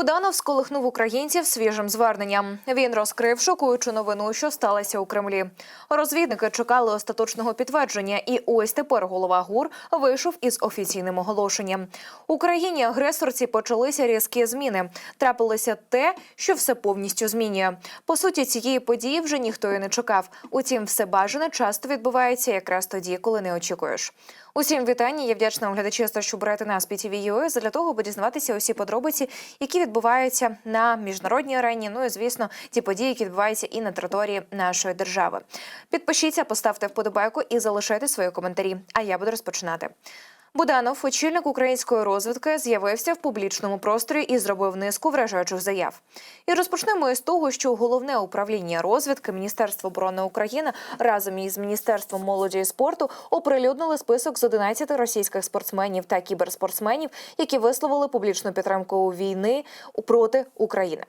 Буданов сколихнув українців свіжим зверненням. Він розкрив шокуючу новину, що сталося у Кремлі. Розвідники чекали остаточного підтвердження, і ось тепер голова ГУР вийшов із офіційним оголошенням. Україні агресорці почалися різкі зміни. Трапилося те, що все повністю змінює. По суті, цієї події вже ніхто і не чекав. Утім, все бажане часто відбувається якраз тоді, коли не очікуєш. Усім вітання. Я вдячна глядачі, що берете нас PTV.ua, для того, аби дізнаватися усі подробиці, які відбуваються на міжнародній арені. Ну і звісно, ті події, які відбуваються і на території нашої держави. Підпишіться, поставте вподобайку і залишайте свої коментарі. А я буду розпочинати. Буданов, очільник української розвідки, з'явився в публічному просторі і зробив низку вражаючих заяв. І розпочнемо із того, що головне управління розвідки Міністерства оборони України разом із Міністерством молоді і спорту оприлюднили список з 11 російських спортсменів та кіберспортсменів, які висловили публічну підтримку війни проти України.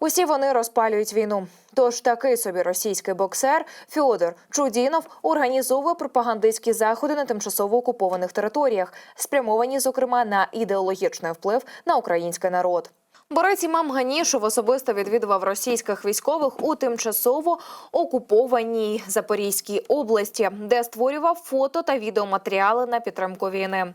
Усі вони розпалюють війну. Тож такий собі російський боксер Фьодор Чудінов організовує пропагандистські заходи на тимчасово окупованих територіях, спрямовані зокрема на ідеологічний вплив на український народ. Борець Імам Ганішов особисто відвідував російських військових у тимчасово окупованій Запорізькій області, де створював фото та відеоматеріали на підтримку війни.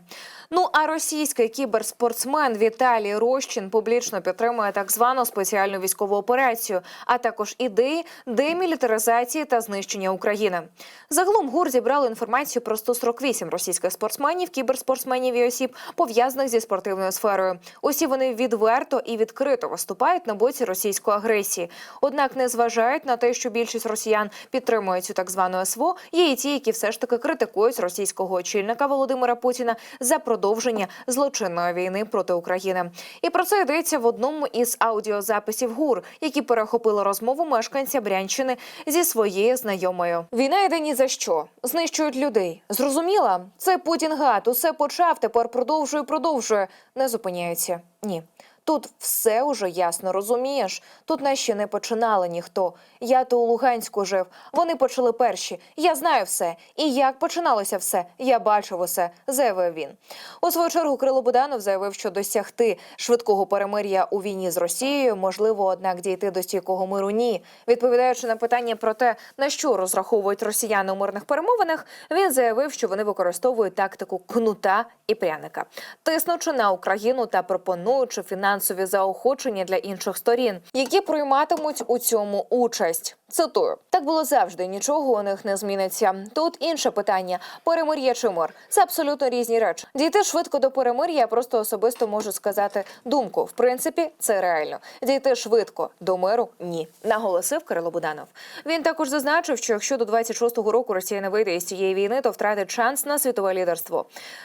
Ну а російський кіберспортсмен Віталій Рощин публічно підтримує так звану спеціальну військову операцію, а також ідеї демілітаризації та знищення України. Загалом ГУР зібрали інформацію про 148 російських спортсменів, кіберспортсменів і осіб, пов'язаних зі спортивною сферою. Усі вони відверто і відкрито виступають на боці російської агресії. Однак не зважають на те, що більшість росіян підтримують цю так звану СВО. Є і ті, які все ж таки критикують російського очільника Володимира Путіна за продовження злочинної війни проти України. І про це йдеться в одному із аудіозаписів ГУР, які перехопили розмову мешканця Брянщини зі своєю знайомою. Війна йде ні за що знищують людей. Зрозуміла, це Путін гад, усе почав. Тепер продовжує, продовжує. Не зупиняється. Ні. Тут все уже ясно розумієш. Тут нас ще не починали ніхто. Я то у Луганську жив. Вони почали перші. Я знаю все. І як починалося все, я бачив усе, заявив він. У свою чергу Крило Буданов заявив, що досягти швидкого перемир'я у війні з Росією можливо, однак дійти до стійкого миру ні. Відповідаючи на питання про те, на що розраховують росіяни у мирних перемовинах, він заявив, що вони використовують тактику кнута і пряника, тиснучи на Україну та пропонуючи фінансові заохочення для інших сторін, які прийматимуть у цьому участь. Цитую, так було завжди. Нічого у них не зміниться. Тут інше питання: перемир'я чи мир. Це абсолютно різні речі. Дійти швидко до перемир'я просто особисто можу сказати думку. В принципі, це реально. Дійти швидко до миру ні, наголосив Кирило Буданов. Він також зазначив, що якщо до 26-го року Росія не вийде із цієї війни, то втратить шанс на світове лідерство.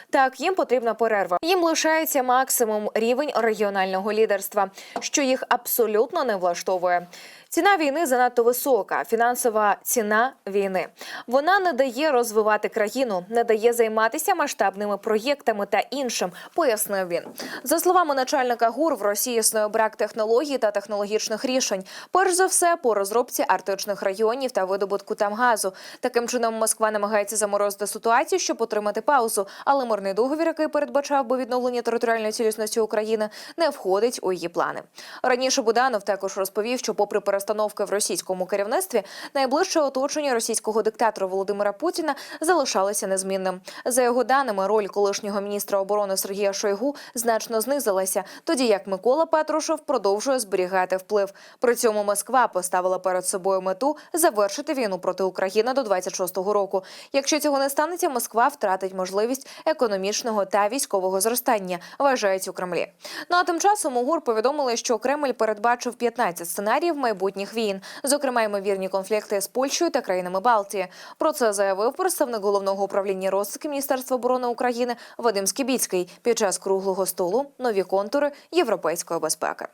Так, їм потрібна перерва. Їм лишається максимум рівень регіонального лідерства, що їх абсолютно не влаштовує. Ціна війни занадто висока. Фінансова ціна війни вона не дає розвивати країну, не дає займатися масштабними проєктами та іншим. Пояснив він за словами начальника ГУР в Росії існує брак технологій та технологічних рішень. Перш за все, по розробці арктичних районів та видобутку там газу. Таким чином Москва намагається заморозити ситуацію, щоб отримати паузу. Але мирний договір, який передбачав би відновлення територіальної цілісності України, не входить у її плани. Раніше Буданов також розповів, що, попри перестановки в російському керівництві, найближче оточення російського диктатора Володимира Путіна залишалося незмінним. За його даними, роль колишнього міністра оборони Сергія Шойгу значно знизилася, тоді як Микола Петрушев продовжує зберігати вплив. При цьому Москва поставила перед собою мету завершити війну проти України до 26-го року. Якщо цього не станеться, Москва втратить можливість економічного та військового зростання, вважають у Кремлі. Ну а тим часом у ГУР повідомили, що Кремль передбачив 15 сценаріїв майбутніх війн, зокрема ймовірні конфлікти з Польщею та країнами Балтії. Про це заявив представник головного управління розвитки Міністерства оборони України Вадим Скібіцький під час круглого столу нові контури європейської безпеки.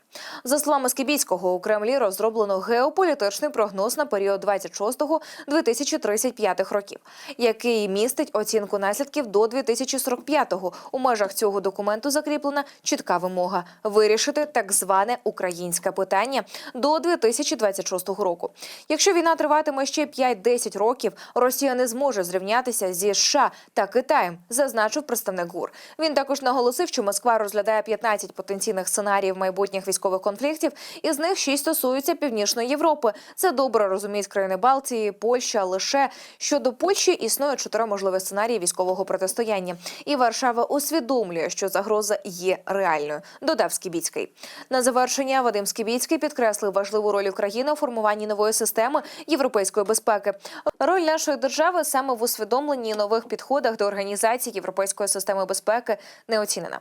За словами Скібіцького, у Кремлі розроблено геополітичний прогноз на період 26-2035 років, який містить оцінку наслідків до 2045-го. У межах цього документу закріплена чітка вимога вирішити так зване українське питання до 2026 року. Якщо війна триватиме ще 5-10 років, Росія не зможе зрівнятися зі США та Китаєм, зазначив представник ГУР. Він також наголосив, що Москва розглядає 15 потенційних сценаріїв майбутніх військових конфліктів, із них 6 стосуються північної Європи. Це добре розуміють країни Балтії, Польща. Лише щодо Польщі існує чотири можливі сценарії військового протистояння, і Варшава усвідомлює, що загроза є реальною. Додав Скібіцький. На завершення Вадим Скібіцький підкреслив важливу роль України у формуванні нової системи європейської безпеки. Роль нашої держави саме в усвідомленні нових підходах до організації європейської системи безпеки не оцінена.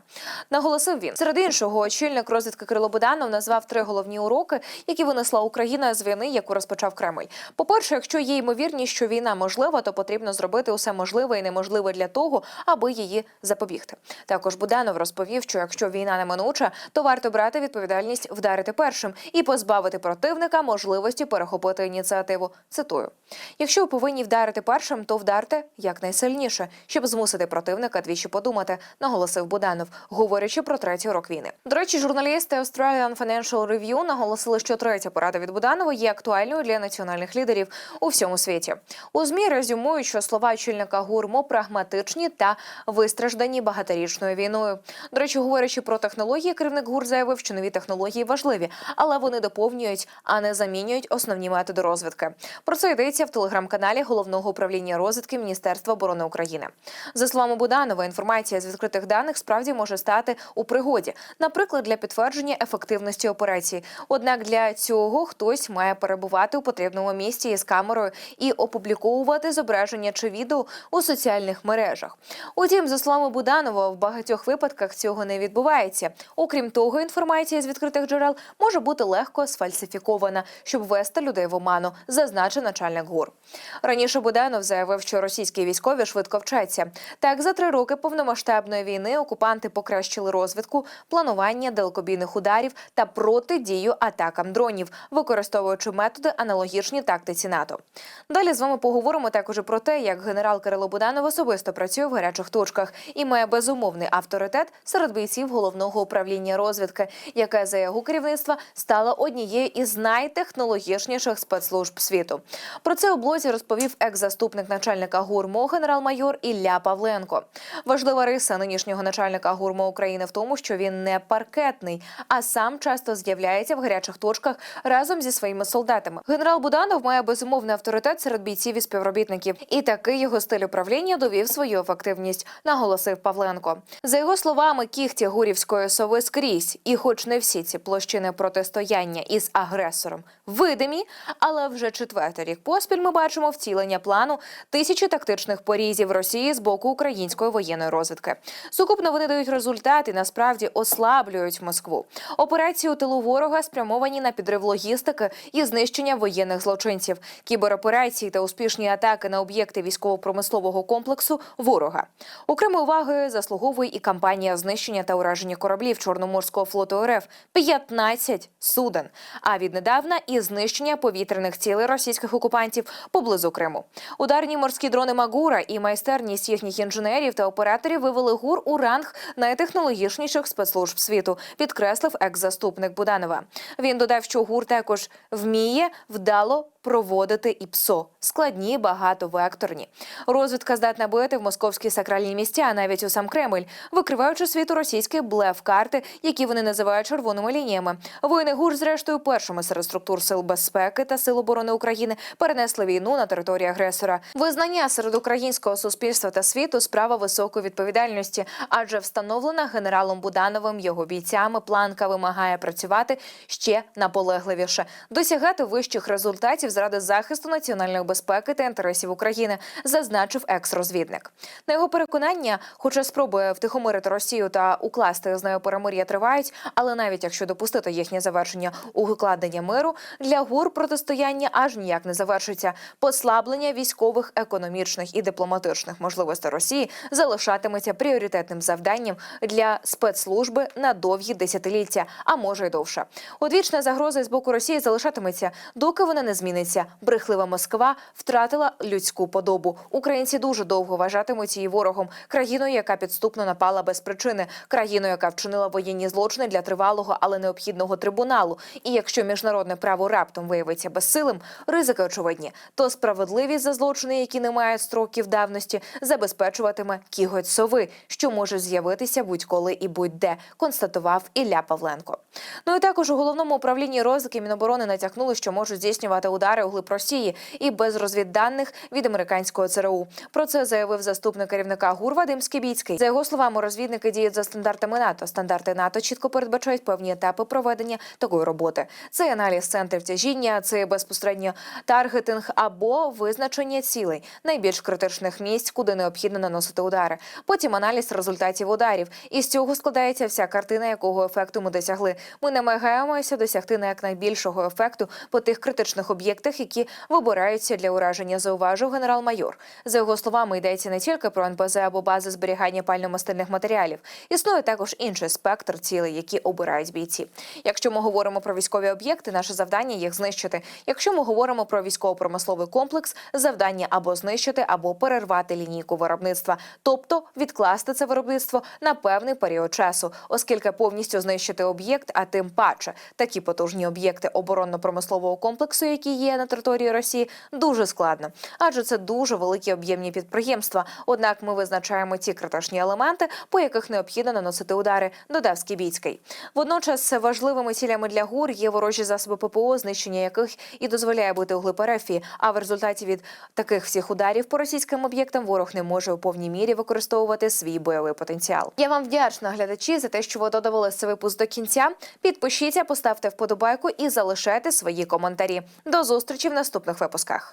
Наголосив він серед іншого, очільник розвідки Кирило Буданов назвав три головні уроки, які винесла Україна з війни, яку розпочав Кремль. По перше, якщо є ймовірність, що війна можлива, то потрібно зробити усе можливе і неможливе для того, аби її запобігти. Також Буданов розповів, що якщо війна неминуча, то варто брати відповідальність вдарити першим і позбавити противника можливості перехопити ініціативу. Цитую: якщо ви повинні вдарити першим, то вдарте якнайсильніше, щоб змусити противника двічі подумати, наголосив Буданов, говорячи про третій рок війни. До речі, журналісти Australian Financial Review наголосили, що третя порада від Буданова є актуальною для національних лідерів у всьому світі. У змі резюмують, що слова очільника гурмо прагматичні та вистраждані багаторічною війною. До речі, говорячи про технології, керівник ГУР заявив, що нові технології важливі, але вони доповнюють, а не замінюють основні методи розвідки. Про це йдеться в телеграм-каналі головного управління розвідки Міністерства оборони України. За словами Буданова, інформація з відкритих даних справді може стати у пригоді, наприклад, для підтвердження ефективності операції. Однак для цього хтось має перебувати у потрібному місці із камерою і опубліковувати зображення чи відео у соціальних мережах. Утім, за словами Буданова, в багатьох випадках цього не відбувається. Окрім того, інформація з відкритих джерел може бути легко сфальсифікована, щоб ввести людей в оману, зазначив начальник ГУР. Раніше Буданов заявив, що російські військові швидко вчаться. Так, за три роки повномасштабної війни окупанти покращили розвідку, планування далекобійних ударів та протидію атакам дронів, використовуючи методи аналогічні тактиці НАТО. Далі з вами поговоримо також про те, як генерал Кирило Буданов особисто працює в гарячих точках і має безумовний авторитет серед бійців головного управління розвідки, яке за його керівництва стало однією із найтехнологічніших спецслужб світу. Про це у блозі розповів екс-заступник начальника ГУРМО генерал-майор Ілля Павленко. Важлива риса нинішнього начальника ГУРМО України в тому, що він не паркетний, а сам часто з'являється в гарячих точках разом зі своїми солдатами. Генерал Буданов має безумовний авторитет серед бійців і співробітників, і такий його стиль управління довів свою ефективність, наголосив Павленко. За його словами, кіхті гурівської сови скрізь, і, хоч не всі ці площини протистояння із агресором видимі, але вже четвертий рік поспіль ми бачимо втілення плану тисячі тактичних порізів Росії з боку української воєнної розвідки. Сукупно вони дають результат і насправді ослаблюють Москву. Операції у тилу ворога спрямовані на підрив логістики і знищення воєнних злочинців, кібероперації та успішні атаки на об'єкти військово-промислового комплексу ворога. Окремої уваги заслуговує і кампанія знищення та ураження кораблів Чорноморського флоту РФ 15 суден. А віднедавна і знищення повітряних цілей російських окупантів поблизу Криму. Ударні морські дрони Магура і майстерність їхніх інженерів та операторів вивели гур у ранг найтехнологічніших спецслужб світу, підкреслив екс-заступник Буданова. Він додав, що гур також вміє вдало проводити і ПСО складні, багатовекторні. Розвідка здатна бити в московські сакральні місця, навіть у сам Кремль, викриваючи світу російські блеф-карти, які вони називають червоними лініями. Воїни ГУР, зрештою, першими серед структур сил безпеки та сил оборони України перенесли війну на території агресора. Визнання серед українського суспільства та світу справа високої відповідальності, адже встановлена генералом Будановим його бійцями планка вимагає працювати ще наполегливіше, досягати вищих результатів заради захисту національної безпеки та інтересів України, зазначив екс-розвідник. На його переконання, хоча спроби втихомирити Росію та укласти з нею перемир'я тривають, але навіть якщо допустити їхнє завершення у укладення миру, для гур протистояння аж ніяк не завершиться. Послаблення військових, економічних і дипломатичних можливостей Росії залишатиметься пріоритетним завданням для спецслужби на довгі десятиліття, а може й довше. Одвічна загроза з боку Росії залишатиметься, доки вона не зміниться. Брехлива Москва втратила людську подобу. Українці дуже довго вважатимуть її ворогом, країною, яка підступно напала без причини, країною, яка вчинила воєнні воєнні злочини для тривалого, але необхідного трибуналу. І якщо міжнародне право раптом виявиться безсилим, ризики очевидні, то справедливість за злочини, які не мають строків давності, забезпечуватиме кіготь сови, що може з'явитися будь-коли і будь-де, констатував Ілля Павленко. Ну і також у головному управлінні розвитки Міноборони натякнули, що можуть здійснювати удари у глиб Росії і без розвідданих від американського ЦРУ. Про це заявив заступник керівника ГУР Вадим Скібіцький. За його словами, розвідники діють за стандартами НАТО. Стандарти НАТО чітко передбачають певні етапи проведення такої роботи. Це аналіз центрів тяжіння, це безпосередньо таргетинг або визначення цілей найбільш критичних місць, куди необхідно наносити удари. Потім аналіз результатів ударів. І з цього складається вся картина, якого ефекту ми досягли. Ми намагаємося досягти на якнайбільшого ефекту по тих критичних об'єктах, які вибираються для ураження. Зауважив генерал-майор. За його словами, йдеться не тільки про НПЗ або бази зберігання пальномастильних матеріалів. Існує також інший спектр цілей, які обирають бійці. Якщо ми говоримо про військові об'єкти, наше завдання їх знищити. Якщо ми говоримо про військово-промисловий комплекс, завдання або знищити, або перервати лінійку виробництва, тобто відкласти це виробництво на певний період часу, оскільки повністю знищити об'єкт, а тим паче такі потужні об'єкти оборонно-промислового комплексу, які є на території Росії, дуже складно, адже це дуже великі об'ємні підприємства. Однак ми визначаємо ті критичні елементи, по яких необхідно наносити удари, додав Скібіцький. Водночас важливими цілями для ГУР є ворожі засоби ППО, знищення яких і дозволяє бути у глиб А в результаті від таких всіх ударів по російським об'єктам ворог не може у повній мірі використовувати свій бойовий потенціал. Я вам вдячна глядачі за те, що ви додивилися цей випуск до кінця. Підпишіться, поставте вподобайку і залишайте свої коментарі. До зустрічі в наступних випусках.